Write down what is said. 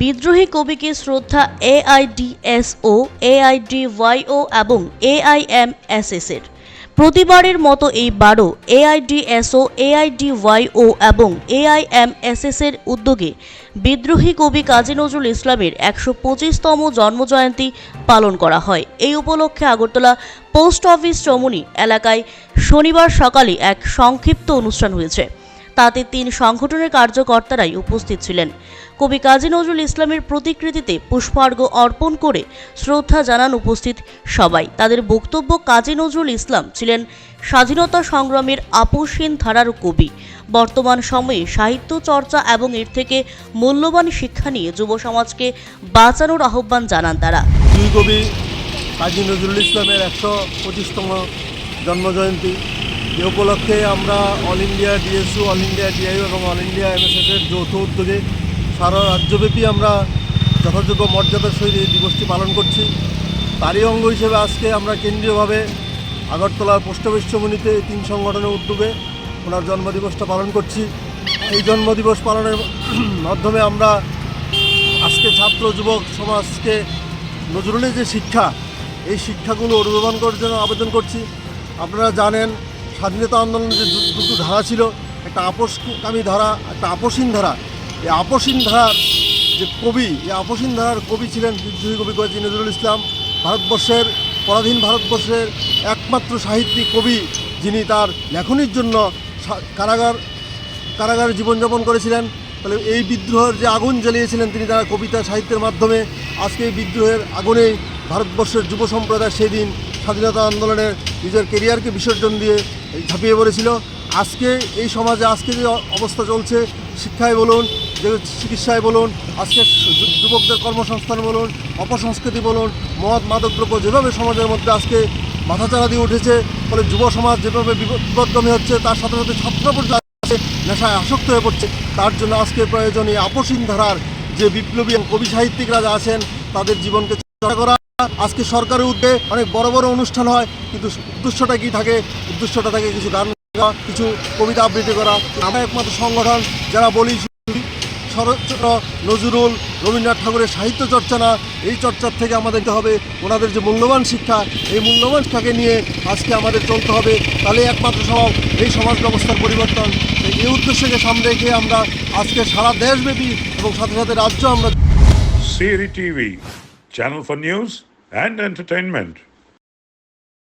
বিদ্রোহী কবিকে শ্রদ্ধা এআইডিএসও, এআইডিওয়াইও এবং এআইএমএসএস এর প্রতিবারের মতো এইবারও এআইডিএসও, এআইডিওয়াইও এবং এআইএমএসএস এর উদ্যোগে বিদ্রোহী কবি কাজী নজরুল ইসলামের একশো পঁচিশতম জন্মজয়ন্তী পালন করা হয়। এই উপলক্ষে আগরতলা পোস্ট অফিস চমুনি এলাকায় শনিবার সকালে এক সংক্ষিপ্ত অনুষ্ঠান হয়েছে। তাতে তিন সংগঠনের কার্যকর্তারাই উপস্থিত ছিলেন। কবি কাজী নজরুল ইসলামের প্রতিকৃতিতে পুষ্পার্ঘ অর্পণ করে শ্রদ্ধা জানান উপস্থিত সবাই। তাদের বক্তব্য কাজী নজরুল ইসলাম ছিলেন স্বাধীনতা সংগ্রামের আপোষহীন ধারার কবি। বর্তমান সময়ে সাহিত্য চর্চা এবং এর থেকে মূল্যবান শিক্ষা নিয়ে যুব সমাজকে বাঁচানোর আহ্বান জানান তারা। কবি কাজী নজরুল ইসলামের একশো পঁচিশতম জন্মজয়ন্তী। এ উপলক্ষে আমরা all India DSU all India DIU এবং অল ইন্ডিয়া এমএসএসের যৌথ উদ্যোগে সারা রাজ্যব্যাপী আমরা যথাযোগ্য মর্যাদার সহিত এই দিবসটি পালন করছি। তারই অঙ্গ হিসেবে আজকে আমরা কেন্দ্রীয়ভাবে আগরতলার পোস্ট অফিস এই তিন সংগঠনের উদ্যোগে ওনার জন্মদিবসটা পালন করছি। এই জন্মদিবস পালনের মাধ্যমে আমরা আজকে ছাত্র, যুবক সমাজকে নজরুলের যে শিক্ষা, এই শিক্ষাগুলো অনুধাবন করার জন্য আবেদন করছি। আপনারা জানেন স্বাধীনতা আন্দোলনের যে দুটো ধারা ছিল, একটা আপোষকামী ধারা, একটা আপোষহীন ধারা। এই আপোষহীন ধারার যে কবি, এই আপোষহীন ধারার কবি ছিলেন বিদ্রোহী কবি কাজী নজরুল ইসলাম। ভারতবর্ষের, পরাধীন ভারতবর্ষের একমাত্র সাহিত্যিক কবি, যিনি তার লেখনির জন্য কারাগার, কারাগারে জীবনযাপন করেছিলেন। তাহলে এই বিদ্রোহের যে আগুন জ্বালিয়েছিলেন তিনি তার কবিতা সাহিত্যের মাধ্যমে, আজকে এই বিদ্রোহের আগুনে ভারতবর্ষের যুব সম্প্রদায় সেদিন স্বাধীনতা আন্দোলনে নিজের কেরিয়ারকে বিসর্জন দিয়ে ঝাঁপিয়ে পড়েছিল। আজকে এই সমাজে আজকে যে অবস্থা চলছে, শিক্ষায় বলুন, যে চিকিৎসায় বলুন, আজকে যুবকদের কর্মসংস্থান বলুন, অপসংস্কৃতি বলুন, মদ মাদকদ্রব্য যেভাবে সমাজের মধ্যে আজকে মাথাচাড়া দিয়ে উঠেছে, ফলে যুব সমাজ যেভাবে বিপদ- বিপদগামী হচ্ছে, তার সাথে সাথে ছাত্র পর্যায়ে নেশায় আসক্ত হয়ে পড়ছে, তার জন্য আজকে প্রয়োজন আপসীন ধারার যে বিপ্লবী কবি সাহিত্যিকরা যা আছেন, তাদের জীবনকে চর্চা করা। আজকে সরকারের উদ্যোগে অনেক বড় বড় অনুষ্ঠান হয় কিন্তু উদ্দেশ্যটা কি থাকে? উদ্দেশ্যটা থাকে কিছু গান কিছু কবিতা আবৃত্তি করা। আমরা একমাত্র সংগঠন যারা বলি শরৎচন্দ্র নজরুল রবীন্দ্রনাথ ঠাকুরের সাহিত্য চর্চা না এই চর্চার থেকে আমাদের হবে। ওনাদের যে মূল্যবান শিক্ষা এই মূল্যবান শিক্ষাকে নিয়ে আজকে আমাদের চলতে হবে। তাহলে একমাত্র সম্ভব এই সমাজ ব্যবস্থার পরিবর্তন। এই উদ্দেশ্যকে সামনে রেখে আমরা আজকে সারা দেশব্যাপী এবং সাথে সাথে রাজ্য আমরা Siri TV, channel for news and entertainment.